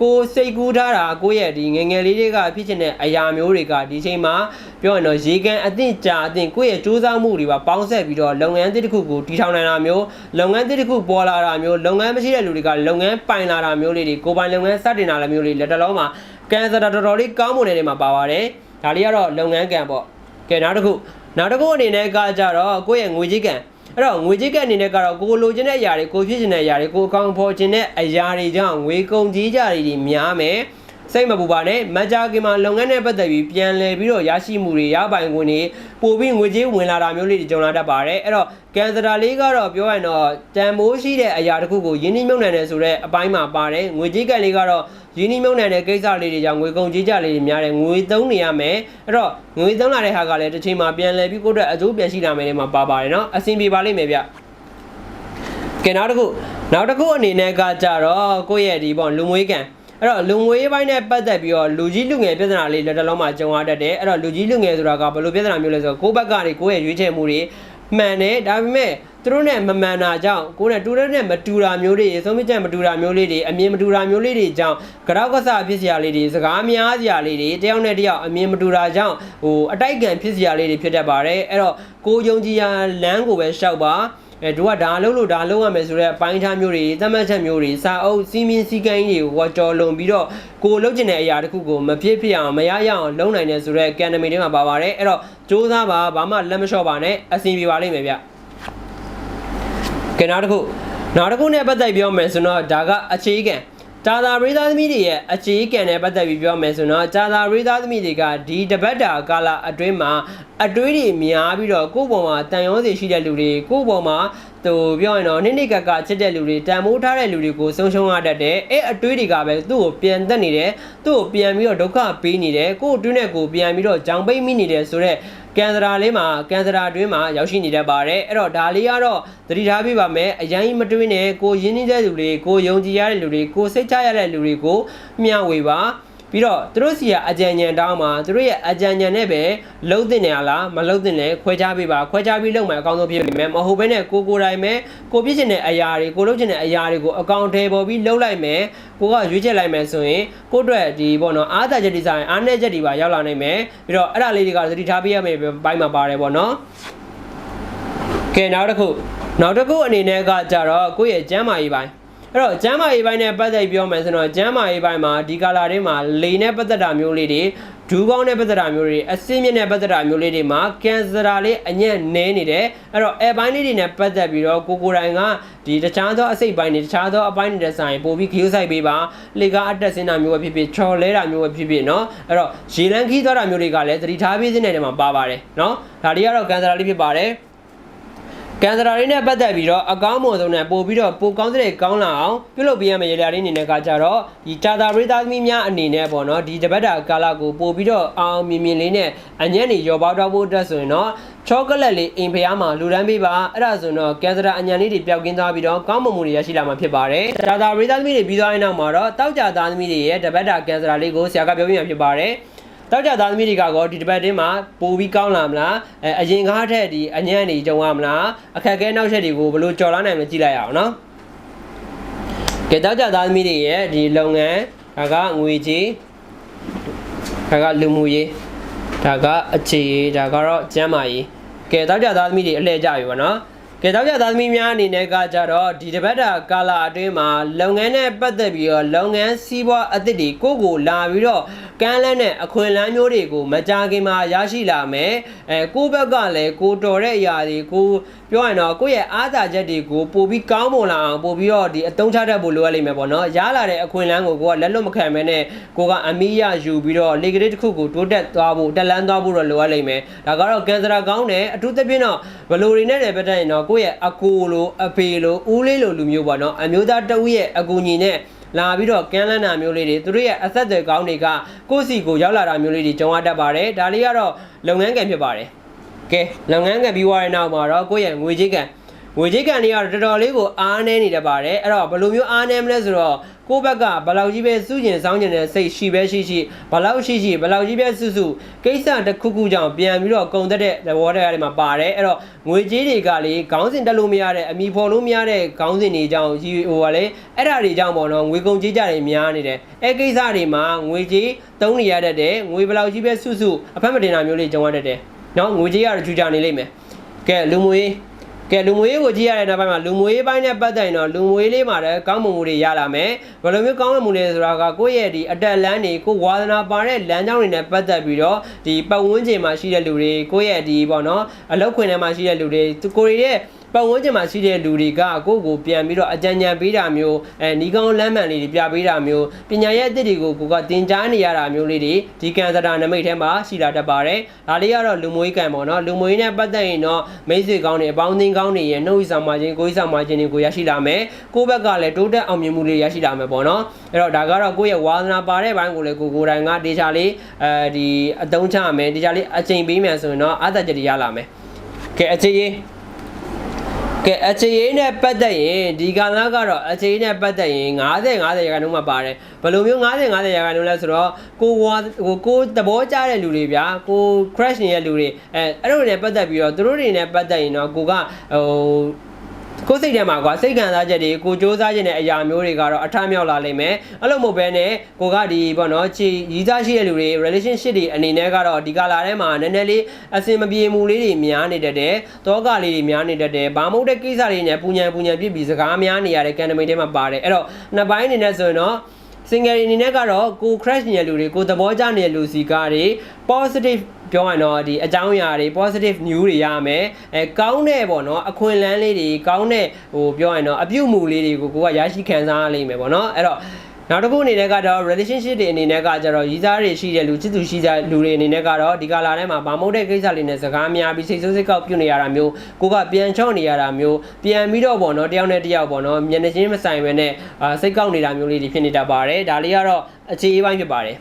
ကိုစိတ်ကူးထားတာကိုယ့်ရဲ့ဒီငယ်ငယ်လေးတွေကဖြစ်ချင်တဲ့အရာမျိုးတွေကဒီချိန်မှာပြောရင်တော့ရေကန်အသင့်ကြာအသင့်ကိုယ့်ရဲ့စူးစမ်းမှုတွေပါပေါင်းဆက်ပြီးတော့လုပ်ငန်းတစ်တစ်ခုကိုတည်ထောင်နိုင်တာမျိုးလုပ်ငန်းတစ်တစ်ခုပေါ်လာတာမျိုးလုပ်ငန်းမရှိတဲ့လူတွေကလုပ်ငန်းပိုင်လာတာမျိုးလေးတွေကိုယ်ပိုင်လုပ်ငန်းစတင်လာတာမျိုးလေးလက်တလုံးမှာကန်ဆာတာတော်တော်လေးကောင်းမွန်တဲ့နေမှာပါပါတယ်ဒါလေးကတော့လုပ်ငန်းကံပေါ့ကဲနောက်တစ်ခုနောက်တစ်ခုအနေနဲ့ကကြတော့ကိုယ့်ရဲ့ငွေကြေးကံ အဲ့တော့ငွေကြေးကအနေနဲ့ကတော့ကိုလိုချင်တဲ့အရာတွေကိုဖြစ်ချင်တဲ့အရာတွေကိုအကောင့်ဖော်ချင်တဲ့အရာတွေကြောင့်ငွေကုန်ကြီးကြတွေများမယ် စိတ်မပူပါနဲ့မကြခင်မှာလုပ်ငန်းနဲ့ပတ်သက်ပြီးပြန်လည်ပြီးတော့ရရှိမှုတွေရပိုင်ခွင့်တွေပို့ပြီးငွေကြေးဝင်လာတာမျိုးလေးတွေကြုံလာတတ်ပါတယ်အဲ့တော့ကန်စတာလေးကတော့ပြောရရင်တော့တန်မိုးရှိတဲ့အရာတစ်ခုကိုယင်းနှိမ့်နှံတယ်ဆိုတော့အပိုင်းမှာပါတယ်ငွေကြေးကံလေးကတော့ယင်းနှိမ့်နှံတဲ့ကိစ္စလေးတွေကြောင့်ငွေကုန်ကြီးကြလေးတွေများတယ်ငွေသုံးနေရမယ်အဲ့တော့ငွေသုံးလာတဲ့ဟာကလည်းတစ်ချိန်မှာပြန်လည်ပြီးကိုယ့်အတွက်အကျိုးပြန်ရှိလာမယ်လေမှာပါပါတယ်နော်အဆင်ပြေပါလိမ့်မယ်ဗျကဲနောက်တစ်ခုနောက်တစ်ခုအနေနဲ့ကကြတော့ကိုယ့်ရဲ့ဒီပေါ့လူငွေကံ အဲ့တော့လူငွေပိုင်းနဲ့ပတ်သက်ပြီးတော့လူကြီးလူငယ်ပြဿနာလေးလက်တလုံးမှာကြုံရတတ်တယ်အဲ့တော့လူကြီးလူငယ်ဆိုတာကဘယ်လိုပြဿနာမျိုးလဲဆိုတော့ကိုယ့်ဘက်ကနေကိုယ့်ရဲ့ရွေးချယ်မှုတွေမှန်တယ်ဒါပေမဲ့သူတို့နဲ့မမှန်တာကြောင့်ကိုယ်နဲ့တူတဲ့နဲ့မတူတာမျိုးတွေသုံးမချက်မတူတာမျိုးလေးတွေအမြင်မတူတာမျိုးလေးတွေကြောင့်ကြောက်ကစားဖြစ်စရာလေးတွေစကားများစရာလေးတွေတယောက်နဲ့တယောက်အမြင်မတူတာကြောင့်ဟိုအတိုက်ခံဖြစ်စရာလေးတွေဖြစ်တတ်ပါတယ်အဲ့တော့ကိုယုံကြည်ရာလမ်းကိုပဲရှောက်ပါ အဲတို့ကဒါလုံးလို့ဒါလုံးရမယ်ဆိုတော့အပိုင်းခြားမျိုးတွေသတ်မှတ်ချက်မျိုးတွေစာအုပ်စီးမင်းစည်းကမ်းကြီးတွေကိုကြော်လွန်ပြီးတော့ကိုလုံးကျင်တဲ့အရာတစ်ခုကိုမဖြစ်ဖြစ်အောင်မရရအောင်လုံးနိုင်တယ်ဆိုတော့ကန်နမီတွေမှာပါပါတယ်အဲ့တော့စူးစမ်းပါဘာမှလက်မလျှော့ပါနဲ့အဆင်ပြေပါလိမ့်မယ်ဗျကဲနောက်တစ်ခုနောက်တစ်ခုနဲ့ပတ်သက်ပြောမယ်ဆိုတော့ဒါကအခြေခံ တာသာရိသားသမီးတွေရဲ့အခြေခံနဲ့ပတ်သက်ပြီးပြောမယ်ဆိုတော့တာသာရိသားသမီးတွေကဒီတပတ်တာကာလအတွင်းမှာအတွေးတွေများပြီးတော့ကိုယ့်ဘောမှာတန်ရောစီရှိတဲ့လူတွေကိုယ့်ဘောမှာသူပြောရင်တော့နိနိကကချစ်တဲ့လူတွေတန်မိုးထားတဲ့လူတွေကိုဆုံးရှုံးရတတ်တယ်အဲအတွေးတွေကပဲသူ့ကိုပြန်တက်နေတယ်သူ့ကိုပြန်ပြီးတော့ဒုက္ခပေးနေတယ်ကိုယ့်အတွင်းနဲ့ကိုယ်ပြန်ပြီးတော့ကြောင်ပိတ်မိနေတယ်ဆိုတော့ ကန်စရာလေးမှာကန်စရာအတွင်းမှာရောက်ရှိနေတတ်ပါတယ်အဲ့တော့ဒါလေးကတော့သတိထားပေးပါမယ်အရင်မတွေးနဲ့ကိုရင်းနှီးတဲ့လူတွေကိုယုံကြည်ရတဲ့လူတွေကိုစိတ်ချရတဲ့လူတွေကိုမျှဝေပါ ပြီးတော့သူတို့စီကအကြံဉာဏ်တောင်းမှာသူတို့ရဲ့အကြံဉာဏ်နဲ့ပဲလှုပ်တင်နေရလားမလှုပ်တင်လဲခွဲခြားပေးပါခွဲခြားပြီးလုပ်မယ်အကောင်းဆုံးဖြစ်ပြီမယ်မဟုတ်ဘဲနဲ့ကိုကိုယ်တိုင်ပဲကိုပြစ်ချင်တဲ့အရာတွေကိုလုပ်ချင်တဲ့အရာတွေကိုအကောင့်ထဲပေါ်ပြီးလှုပ်လိုက်မယ်ကိုကရွေးချက်လိုက်မယ်ဆိုရင်ကိုယ့်အတွက်ဒီပေါ့နော်အားသာချက်တွေဆိုင်အားနည်းချက်တွေပါရောက်လာနိုင်မယ်ပြီးတော့အဲ့ဒါလေးတွေကသတိထားပေးရမယ်ဘိုင်းမှာပါတယ်ပေါ့နော်ကဲနောက်တစ်ခုနောက်တစ်ခုအနေနဲ့ကကြတော့ကိုယ့်ရဲ့ကျမ်းမာရေးပိုင်း အဲ့တော့ကျမ်းမာရေးပိုင်းနဲ့ပတ်သက်ပြောမယ်ဆိုတော့ကျမ်းမာရေးပိုင်းမှာဒီကာလာတွေမှာလေနဲ့ပတ်သက်တာမျိုးလေးတွေဒူးကောင်းနဲ့ပတ်သက်တာမျိုးတွေအဆင်းမြင့်နဲ့ပတ်သက်တာမျိုးလေးတွေမှာကင်ဆာလေးအညံ့နဲနေတယ်အဲ့တော့အဲပိုင်းလေးတွေနဲ့ပတ်သက်ပြီးတော့ကိုကိုတိုင်ကဒီတခြားသောအစိတ်ပိုင်းတွေတခြားသောအပိုင်းတွေတဲ့ဆိုင်ပို့ပြီးခရီးဆိုင်ပေးပါလေကားအတက်စင်းတာမျိုးပဲဖြစ်ဖြစ်ချော်လဲတာမျိုးပဲဖြစ်ဖြစ်เนาะအဲ့တော့ရေလန်းခီးသွားတာမျိုးတွေကလည်းသတိထားပေးစင်းတဲ့နေရာမှာပါပါတယ်เนาะဒါတွေကတော့ကင်ဆာလေးဖြစ်ပါတယ် ကန်စရာလေးနဲ့ပတ်သက်ပြီးတော့အကောင်းမွန်ဆုံးနဲ့ပို့ပြီးတော့ပိုကောင်းတဲ့ကောင်းလာအောင်ပြုလုပ်ပေးရမယ့်ရည်ရည်လေးအနေနဲ့ကကြတော့ဒီတာတာပရိသတ်သမီးများအနေနဲ့ပေါ့နော်ဒီတပတ်တာကာလကိုပို့ပြီးတော့အောင်မြင်မြင်လေးနဲ့အညံ့နေရောပေါတော့ဖို့အတွက်ဆိုရင်တော့ချောကလက်လေးအိမ်ဖျားမှာလူတန်းပေးပါအဲ့ဒါဆိုရင်တော့ကန်စရာအညံလေးတွေပျောက်ကင်းသွားပြီးတော့ကောင်းမွန်မှုတွေရရှိလာမှာဖြစ်ပါတယ်တာတာပရိသတ်သမီးတွေပြီးသွားရင်နောက်မှာတော့တောက်ကြသားသမီးတွေရဲ့တပတ်တာကန်စရာလေးကိုဆရာကပြောပြမှာဖြစ်ပါတယ် တောက်ကြသားသမီးတွေကတော့ဒီတစ်ပတ်တင်းမှာပိုပြီးကောင်းလာမလားအဲအရင်ကားထက်ဒီအညံ့နေကြုံရမလားအခက်အခဲနောက်ဆက်တွေကိုဘယ်လိုကြော်လာနိုင်မလဲကြည့်လိုက်ရအောင်နော်ကဲတောက်ကြသားသမီးတွေရဲ့ဒီလုပ်ငန်းဒါကငွေကြေးဒါကလူမှုရေးဒါကအခြေရေးဒါကတော့ကျန်းမာရေးကဲတောက်ကြသားသမီးတွေအလှည့်ကြပြီပေါ့နော် ကဲတောက်ကြသားသမီးများအနေနဲ့ကကြတော့ဒီတစ်ပတ်တာကာလအတွင်းမှာလုပ်ငန်းနဲ့ပတ်သက်ပြီးတော့လုပ်ငန်းစီးပွားအသစ်တွေကိုယ့်ကိုလာပြီးတော့ကမ်းလှမ်းတဲ့အခွင့်အလမ်းမျိုးတွေကိုမကြခင်မှာရရှိလာမယ်အဲကိုယ့်ဘက်ကလည်းကိုတော်တဲ့အရာတွေကိုပြောရရင်တော့ကိုယ့်ရဲ့အားသာချက်တွေကိုပို့ပြီးကောင်းမွန်လာအောင်ပို့ပြီးတော့ဒီအတုံးချတတ်ဖို့လိုအပ်လိမ့်မယ်ပေါ့နော်ရလာတဲ့အခွင့်အလမ်းကိုကိုကလက်လွတ်မခံမဲနဲ့ကိုကအမီးရယူပြီးတော့လေကလေးတစ်ခုကိုတိုးတက်သွားဖို့တက်လန်းသွားဖို့တော့လိုအပ်လိမ့်မယ်ဒါကတော့ကန်စရာကောင်းတယ်အထူးသဖြင့်တော့ဘယ်လိုတွေနဲ့လည်းပတ်သက်ရင်တော့ကိုယ့်ရဲ့အကိုလိုအဖေလိုဦးလေးလိုလူမျိုးပေါ့နော်အမျိုးသားတဦးရဲ့အကူညီနဲ့လာပြီးတော့ကမ်းလှမ်းတာမျိုးလေးတွေသူတို့ရဲ့အသက်အရွယ်ကောင်းတွေကကိုယ့်စီကိုရောက်လာတာမျိုးလေးတွေကြုံရတတ်ပါတယ်ဒါလေးကတော့လုပ်ငန်းကံဖြစ်ပါတယ်ကဲလုပ်ငန်းကံပြီးသွားတဲ့နောက်မှာတော့ကိုယ့်ရဲ့ငွေကြေးကံ ငွေကြေးကံတွေကတော့တော်တော်လေးကိုအားနည်းနေတတ်ပါတယ်အဲ့တော့ဘယ်လိုမျိုးအားနည်းမလဲဆိုတော့ကိုယ့်ဘက်ကဘယ်လောက်ကြီးပဲစုကျင်စောင်းကျင်တဲ့စိတ်ရှိပဲရှိရှိဘယ်လောက်ရှိရှိဘယ်လောက်ကြီးပဲစုစုကိစ္စတစ်ခုခုကြောင့်ပြန်ပြီးတော့ကုန်သက်တဲ့သဘောတရားတွေမှာပါတယ်အဲ့တော့ငွေကြေးတွေကလေခေါင်းစဉ်တက်လို့မရတဲ့အမိဖော်လို့မရတဲ့ခေါင်းစဉ်တွေကြောင့်ကြီးဟိုကလေအဲ့ဒါတွေကြောင့်ပေါ့နော်ငွေကုန်ကြေးကြတွေများနေတယ်အဲ့ကိစ္စတွေမှာငွေကြေးသုံးနေရတတ်တယ်ငွေဘယ်လောက်ကြီးပဲစုစုအဖက်မတင်တာမျိုးလေးကြုံရတတ်တယ်နော်ငွေကြေးကတော့ကြူကြနေလိမ့်မယ်ကဲလူမှုရေး ကဲလူမှုရေးကိုကြည့်ရတဲ့နောက်ပိုင်းမှာလူမှုရေးပိုင်းနဲ့ပတ်သက်ရင်တော့လူမှုရေးလေးမှာလည်းကောင်းမွန်မှုတွေရလာမယ်ဘယ်လိုမျိုးကောင်းမွန်မှုလဲဆိုတာကကိုယ့်ရဲ့ဒီအတက်လန်းတွေကိုဝါသနာပါတဲ့လမ်းကြောင်းတွေနဲ့ပတ်သက်ပြီးတော့ဒီပတ်ဝန်းကျင်မှာရှိတဲ့လူတွေကိုယ့်ရဲ့ဒီပေါ့နော်အလောက်ခွင်ထဲမှာရှိတဲ့လူတွေသူကိုယ်ရဲ့ ပတ်ဝန်းကျင်မှာရှိတဲ့လူတွေကကိုယ့်ကိုပြန်ပြီးတော့အကြံဉာဏ်ပေးတာမျိုးအဲနီးကောင်းလမ်းမှန်လေးတွေပြပေးတာမျိုးပညာရဲ့အသစ်တွေကိုကိုကတင်ကြားနေရတာမျိုးလေးတွေဒီကန်စတာနမိတ်ထဲမှာရှိလာတတ်ပါတယ်ဒါလေးကတော့လူမျိုးရေးကံပေါ့နော်လူမျိုးရေးနဲ့ပတ်သက်ရင်တော့မိတ်ဆွေကောင်းတွေအပေါင်းအသင်းကောင်းတွေရဲ့နှုတ်ဤဆောင်မှခြင်းကိုယ်ဤဆောင်မှခြင်းတွေကိုရရှိလာမယ်ကိုယ့်ဘက်ကလည်းတိုးတက်အောင်မြင်မှုလေးရရှိလာမယ်ပေါ့နော်အဲ့တော့ဒါကတော့ကိုယ့်ရဲ့ဝါသနာပါတဲ့ဘိုင်းကိုလည်းကိုကိုယ်တိုင်ကဒေချာလေးအဲဒီအတုံးချမယ်ဒေချာလေးအချိန်ပေးမယ်ဆိုရင်တော့အသက်ကြည်ရလာမယ်ကဲအခြေရေး ကဲအခြေရေးနဲ့ပတ်သက်ရင်ဒီကလာကတော့အခြေရေးနဲ့ပတ်သက်ရင်90 90ရာခိုင်နှုန်းမှာပါတယ်ဘယ်လိုမျိုး90 90ရာခိုင်နှုန်းလဲဆိုတော့ကိုဝါဟိုကိုသဘောကျတဲ့လူတွေဗျာကို crash နေတဲ့လူတွေအဲအဲ့လိုတွေနဲ့ပတ်သက်ပြီးတော့သူတို့တွေနဲ့ပတ်သက်ရင်တော့ကိုကဟို ကိုယ်စိတ်ထဲမှာကွာစိတ်ခံစားချက်တွေကိုစ조사ခြင်းတဲ့အရာမျိုးတွေကတော့အထမြောက်လာလိမ့်မယ်အဲ့လိုမဟုတ်ဘဲနဲ့ကိုကဒီပေါ့နော်ချီရီးစားရှိတဲ့လူတွေ relationship တွေအနေနဲ့ကတော့ဒီကလာထဲမှာနည်းနည်းလေးအစင်မပြေမှုလေးတွေများနေတတ်တယ်တောကလေးတွေများနေတတ်တယ်ဘာမဟုတ်တဲ့ကိစ္စတွေနဲ့ပူညံပူညံပြစ်ပြီးစကားများနေရတဲ့ကန်တမိတ်ထဲမှာပါတယ်အဲ့တော့နှစ်ပိုင်းအနေနဲ့ဆိုရင်တော့ single အနေနဲ့ကတော့ကို crash နေတဲ့လူတွေကိုသဘောကျနေတဲ့လူစီကားတွေ positive ပြောရရင်တော့ဒီအကြောင်းအရာတွေ positive news တွေရမယ်အဲကောင်းတဲ့ပေါ့နော်အခွင့်အလမ်းလေးတွေကောင်းတဲ့ဟိုပြောရရင်တော့အပြုတ်မှုလေးတွေကိုကိုကရရှိခံစားရလိမ့်မယ်ပေါ့နော်အဲ့တော့ နောက်တစ်ခုအနေနဲ့ကတော့ relationship တွေအနေနဲ့ကကျတော့ရည်စားတွေရှိတဲ့လူချစ်သူရှိတဲ့လူတွေအနေနဲ့ကတော့ဒီကလာထဲမှာဗာမုတ်တဲ့ကိစ္စလေးနဲ့စကားများပြီးစိတ်ဆိုးစိတ်ကောက်ပြုတ်နေရတာမျိုးကိုကပြန်ချော့နေရတာမျိုးပြန်ပြီးတော့ပေါ့နော်တယောက်နဲ့တယောက်ပေါ့နော်မျက်နှာချင်းမဆိုင်ပဲနဲ့အာစိတ်ကောက်နေတာမျိုးလေးတွေဖြစ်နေတတ်ပါတယ်ဒါလေးကတော့အခြေအပိုင်းဖြစ်ပါတယ်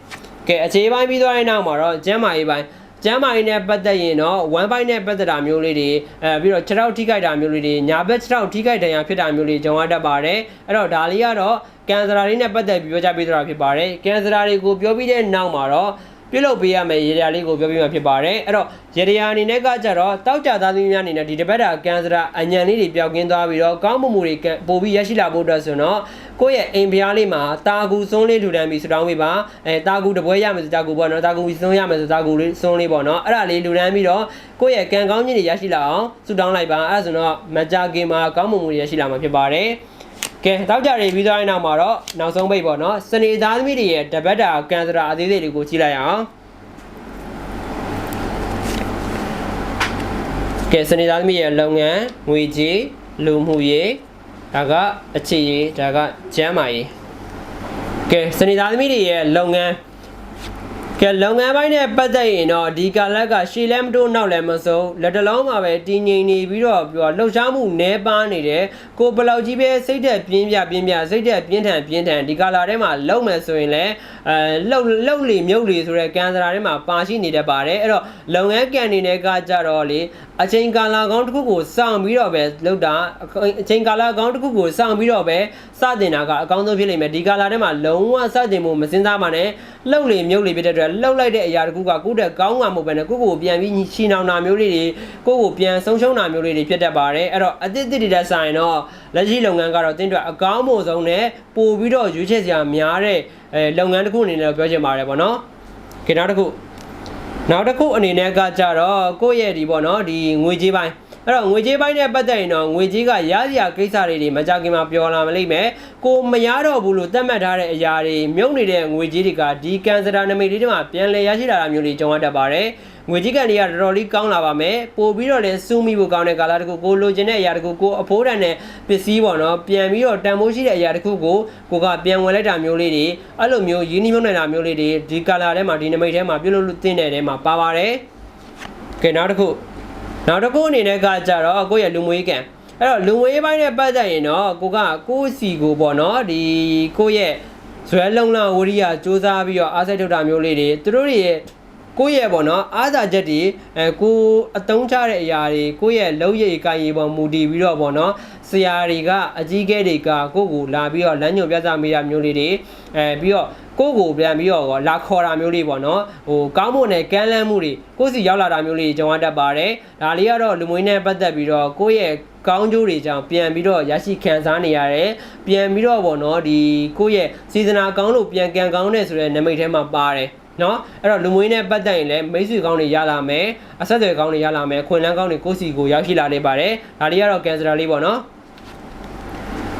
ကဲအခြေအပိုင်းပြီးသွားတဲ့နောက်မှာတော့ကျမ်းမာရေးပိုင်း ကျမ်းမာရေးနဲ့ပတ်သက်ရင်တော့ one byte နဲ့ပတ်သက်တာမျိုးလေးတွေအဲပြီးတော့ခြေထောက်ထိခိုက်တာမျိုးလေးတွေညာဘက်ခြေထောက်ထိခိုက်ဒဏ်ရာဖြစ်တာမျိုးလေးကြုံရတတ်ပါတယ်အဲ့တော့ဒါလေးကတော့ကန်ဆာလေးနဲ့ပတ်သက်ပြီးပြောကြပေးတာဖြစ်ပါတယ်ကန်ဆာတွေကိုပြောပြီးတဲ့နောက်မှာတော့ ပြုလုပ်ပေးရမယ့်ရေရာလေးကိုပြောပြမှာဖြစ်ပါတယ်အဲ့တော့ရေရာအနေနဲ့ကကြတော့တောက်ကြသားသမီးများအနေနဲ့ဒီတစ်ပတ်တာကန်ဆာအညံလေးတွေပျောက်ကင်းသွားပြီးတော့ကောင်းမှုမှုတွေပို့ပြီးရရှိလာဖို့အတွက်ဆိုတော့ကိုယ့်ရဲ့အိမ်ဖျားလေးမှာတာကူစွန်းလေးထူတန်းပြီးဆူတောင်းပေးပါအဲတာကူတပွဲရမယ်ဆိုတာကူပေါ့နော်တာကူပြီးစွန်းရမယ်ဆိုတာကူလေးစွန်းလေးပေါ့နော်အဲ့ဒါလေးထူတန်းပြီးတော့ကိုယ့်ရဲ့ကံကောင်းခြင်းတွေရရှိလာအောင်ဆူတောင်းလိုက်ပါအဲ့ဒါဆိုတော့မကြခင်မှာကောင်းမှုမှုတွေရရှိလာမှာဖြစ်ပါတယ် ကဲတောက်ကြရပြီးသွားရင်နောက်မှာတော့နောက်ဆုံးပိတ်ပေါ့နော်စနေသားသမီးတွေရဲ့တပတ်တာကန်စရာအသေးသေးတွေကိုကြည့်လိုက်အောင်ကဲစနေသားသမီးရဲ့လုပ်ငန်းငွေကြေးလူမှုရေးဒါကအခြေရေးဒါကကျန်းမာရေးကဲစနေသားသမီးတွေရဲ့လုပ်ငန်း ကဲလုပ်ငန်းပိုင်းနဲ့ပတ်သက်ရင်တော့ဒီကာလက်ကရှည်လဲမတိုးနောက်လဲမဆုံးလက်တလုံးမှာပဲတည်ငြိမ်နေပြီးတော့ပြောလှုပ်ရှားမှုနည်းပါးနေတယ်ကိုဘယ်လောက်ကြီးပဲစိတ်သက်ပြင်းပြပြင်းပြစိတ်သက်ပြင်းထန်ပြင်းထန်ဒီကာလထဲမှာလုံမယ်ဆိုရင်လည်းအဲလှုပ်လှုပ်လေမြုပ်လေဆိုတဲ့ကန်စရာထဲမှာပါရှိနေတတ်ပါတယ်အဲ့တော့လုပ်ငန်းကန်နေတဲ့ကကြတော့လေအချိန်ကာလကောင်းတစ်ခုကိုစောင့်ပြီးတော့ပဲလုပ်တာအချိန်ကာလကောင်းတစ်ခုကိုစောင့်ပြီးတော့ပဲစတင်တာကအကောင်းဆုံးဖြစ်လိမ့်မယ်ဒီကာလထဲမှာလုံးဝစတင်ဖို့မစင်စားပါနဲ့လှုပ်လေမြုပ်လေဖြစ်တဲ့အတွက်လှုပ်လိုက်တဲ့အရာတစ်ခုကကိုယ့်တက်ကောင်းမှာမဟုတ်ဘဲနဲ့ကိုယ့်ကိုယ်ပြန်ပြီးချီနှောင်တာမျိုးလေးတွေကိုယ့်ကိုယ်ပြန်ဆုံးရှုံးတာမျိုးလေးတွေဖြစ်တတ်ပါတယ်အဲ့တော့အသစ်တစ်တွေတက်ဆိုင်တော့လက်ရှိလုပ်ငန်းကတော့တင်းအတွက်အကောင်းမို့ဆုံးနဲ့ပို့ပြီးတော့ရွေးချယ်စရာများတဲ့အဲလုပ်ငန်းတစ်ခုအနေနဲ့ပြောချင်ပါတယ်ပေါ့နော်ခေနောက်တစ်ခု နောက်တစ်ခုအနေနဲ့ကကြတော့ကိုယ့်ရဲ့ဒီပေါ့နော်ဒီငွေကြေးပိုင်းအဲ့တော့ငွေကြေးပိုင်းနဲ့ပတ်သက်ရင်တော့ငွေကြေးကရစရာကိစ္စတွေတွေမကြခင်မှာပြောလာမလိမ့်မယ်ကိုမရတော့ဘူးလို့သတ်မှတ်ထားတဲ့အရာတွေမြုပ်နေတဲ့ငွေကြေးတွေကဒီကန်စတာနမိတ်လေးတွေမှာပြန်လည်ရရှိလာတာမျိုးတွေကြုံရတတ်ပါတယ် ငွေကြေးကန်တွေကတော်တော်လေးကောင်းလာပါမယ်ပို့ပြီးတော့လည်းစူးမိဖို့ကောင်းတဲ့ကာလတခုကိုလိုချင်တဲ့အရာတခုကိုအဖိုးတန်တဲ့ပစ္စည်းပေါ့နော်ပြန်ပြီးတော့တန်ဖိုးရှိတဲ့အရာတခုကိုကိုကပြန်ဝင်လိုက်တာမျိုးလေးတွေအဲ့လိုမျိုးရင်းနှီးမြှုပ်နှံတာမျိုးလေးတွေဒီကာလာထဲမှာဒီနမိတ်ထဲမှာပြုလုပ်လို့သင့်တဲ့ထဲမှာပါပါတယ်ကဲနောက်တစ်ခုနောက်တစ်ခုအနေနဲ့ကကြတော့ကိုယ့်ရဲ့လူမွေးကံအဲ့တော့လူမွေးပိုင်းနဲ့ပတ်သက်ရင်တော့ကိုကကိုယ့်စီကိုပေါ့နော်ဒီကိုယ့်ရဲ့ဇွဲလုံလဝရိယစူးစမ်းပြီးတော့အားစိတ်ထုတ်တာမျိုးလေးတွေသူတို့တွေရဲ့ ကိုယ့်ရဲ့ပေါ့နော်အားသာချက်တွေအဲကိုအတုံးချတဲ့အရာတွေကိုယ့်ရဲ့လုံးရည်ကိုင်ရည်ပေါ်မူတည်ပြီးတော့ပေါ့နော်ဆရာတွေကအကြီးကဲတွေကကိုယ့်ကိုလာပြီးတော့လမ်းညွှန်ပြသမိတာမျိုးလေးတွေအဲပြီးတော့ကိုယ့်ကိုပြန်ပြီးတော့လာခေါ်တာမျိုးလေးပေါ့နော်ဟိုကောင်းမွန်တဲ့ကမ်းလှမ်းမှုတွေကိုယ့်စီရောက်လာတာမျိုးလေးကြုံရတတ်ပါတယ်ဒါလေးကတော့လူမွေးနဲ့ပတ်သက်ပြီးတော့ကိုယ့်ရဲ့ကောင်းကျိုးတွေကြောင့်ပြန်ပြီးတော့ရရှိခံစားနေရတယ်ပြန်ပြီးတော့ပေါ့နော်ဒီကိုယ့်ရဲ့စေတနာကောင်းလို့ပြန်ကန်ကောင်းတဲ့ဆိုတဲ့နမိတ်ထဲမှာပါတယ် နော်အဲ့တော့လူမွေးနဲ့ပတ်သက်ရင်လည်းမိတ်ဆွေကောင်းတွေရလာမယ်အဆက်အသွယ်ကောင်းတွေရလာမယ်ခွင်လန်းကောင်းတွေကိုယ့်စီကိုရောက်ရှိလာနေပါတယ်ဒါလေးကတော့ကန်စရာလေးပေါ့နော်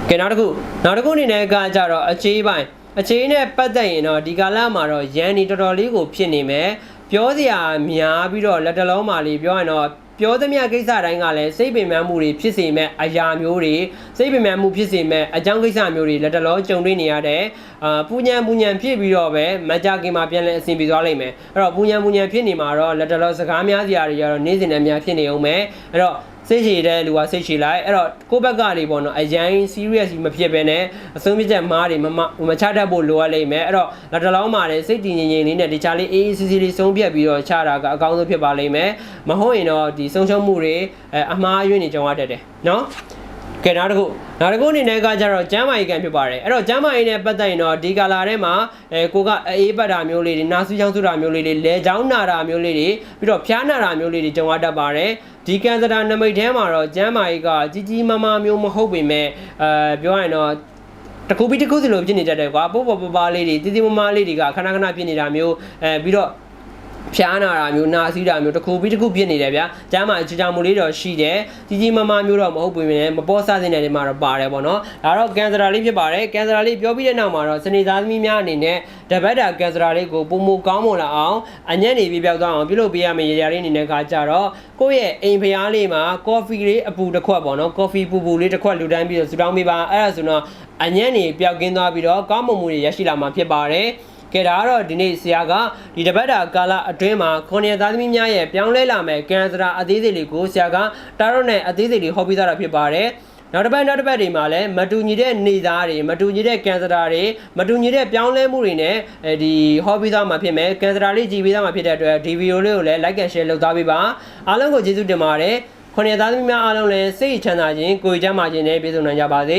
ကဲနောက်တစ်ခုနောက်တစ်ခုအနေနဲ့ကကြတော့အခြေးပိုင်းအခြေးနဲ့ပတ်သက်ရင်တော့ဒီကာလမှာတော့ရန်ဒီတော်တော်လေးကိုဖြစ်နေမယ်ပြောစရာများပြီးတော့လက်တလုံးမာလေးပြောရင်တော့ ပြောသမျှကိစ္စတိုင်းကလည်းစိတ်ပင်ပန်းမှုတွေဖြစ်စေမဲ့အရာမျိုးတွေစိတ်ပင်ပန်းမှုဖြစ်စေမဲ့အကြောင်းကိစ္စမျိုးတွေလက်တလုံးကြုံတွေ့နေရတဲ့အာပူညံပူညံဖြစ်ပြီးတော့ပဲမကြခင်မှာပြန်လဲအဆင်ပြေသွားလိမ့်မယ်အဲ့တော့ပူညံပူညံဖြစ်နေမှာတော့လက်တလုံးစကားများစရာတွေကတော့နေ့စဉ်နဲ့များဖြစ်နေအောင်မယ်အဲ့တော့ စိတ်ရှည်တဲ့လူကစိတ်ရှည်လိုက်အဲ့တော့ကိုယ့်ဘက်ကနေပေါ့နော်အရင် serious မဖြစ်ဘဲနဲ့အဆုံးဖြတ်ချက်မားတွေမမမချတတ်ဖို့လိုအပ်လိမ့်မယ်အဲ့တော့လက်တလုံးမှာလည်းစိတ်တည်ငြိမ်ငြိမ်လေးနဲ့ဒီချာလေးအေးအေးဆေးဆေးလေးဆုံးဖြတ်ပြီးတော့ချတာကအကောင်းဆုံးဖြစ်ပါလိမ့်မယ်မဟုတ်ရင်တော့ဒီဆုံးရှုံးမှုတွေအအမှားအယွင်းတွေကြုံရတတ်တယ်နော် ကဲနောက်တစ်ခုနောက်တစ်ခုအနေနဲ့ကကြတော့ကျမ်းမာရေးကံဖြစ်ပါတယ်အဲ့တော့ကျမ်းမာရေးနဲ့ပတ်သက်ရင်တော့ဒီကာလာထဲမှာအဲကိုကအေးပတ်တာမျိုးလေးတွေနာဆူးချောင်းဆူတာမျိုးလေးတွေလဲချောင်းနာတာမျိုးလေးတွေပြီးတော့ဖျားနာတာမျိုးလေးတွေကြုံရတတ်ပါတယ်ဒီကန်စတာနမိတ်ထဲမှာတော့ကျမ်းမာရေးကကြီးကြီးမားမားမျိုးမဟုတ်ပေမဲ့အဲပြောရရင်တော့တခုပြီးတခုစီလိုဖြစ်နေတတ်တယ်ကွာပို့ပေါ်ပပလေးတွေတီးတီးမမလေးတွေကခဏခဏဖြစ်နေတာမျိုးအဲပြီးတော့ ဖျားနာတာမျိုးနာစီးတာမျိုးတခုပြီးတခုဖြစ်နေတယ်ဗျာကျမ်းမှာအချောင်မလေးတော့ရှိတယ်ကြီးကြီးမားမားမျိုးတော့မဟုတ်ပေမဲ့မပေါ်ဆစင်းတဲ့နေမှာတော့ပါတယ်ပေါ့နော်ဒါတော့ကန်စရာလေးဖြစ်ပါတယ်ကန်စရာလေးပြောပြီးတဲ့နောက်မှာတော့စနေသားသမီးများအနေနဲ့တပတ်တာကန်စရာလေးကိုပုံမကောင်းမွန်လာအောင်အညံ့နေပြပြောက်သွားအောင်ပြုလုပ်ပေးရမယ့်ရရလေးအနေနဲ့ကကြတော့ကိုယ့်ရဲ့အိမ်ဖျားလေးမှာကော်ဖီလေးအပူတစ်ခွက်ပေါ့နော်ကော်ဖီပူပူလေးတစ်ခွက်လူတိုင်းပြီးတော့ဆူတောင်းပေးပါအဲ့ဒါဆိုတော့အညံ့နေပျောက်ကင်းသွားပြီးတော့ကောင်းမွန်မှုတွေရရှိလာမှာဖြစ်ပါတယ် ကဲဒါကတော့ဒီနေ့ဆရာကဒီတပတ်တာကာလအတွင်းမှာခွန်ရသားသမီးများရဲ့ပြောင်းလဲလာမဲ့ကန်စရာအသေးစိတ်လေးကိုဆရာကတာရော့နဲ့အသေးစိတ်လေးဟောပြသားတာဖြစ်ပါတယ်နောက်တစ်ပတ်နောက်တစ်ပတ်တွေမှာလည်းမတူညီတဲ့နေသားတွေမတူညီတဲ့ကန်စရာတွေမတူညီတဲ့ပြောင်းလဲမှုတွေနဲ့အဲဒီဟောပြီးသားမှာဖြစ်မယ်ကန်စရာလေးကြည်ပြီးသားမှာဖြစ်တဲ့အတွက်ဒီဗီဒီယိုလေးကိုလည်း like and share လုပ်သားပေးပါအားလုံးကိုကျေးဇူးတင်ပါတယ်ခွန်ရသားသမီးများအားလုံးလည်းစိတ်ချမ်းသာခြင်းကိုယ်ကျန်းမာခြင်းနဲ့ပြည့်စုံနိုင်ကြပါစေ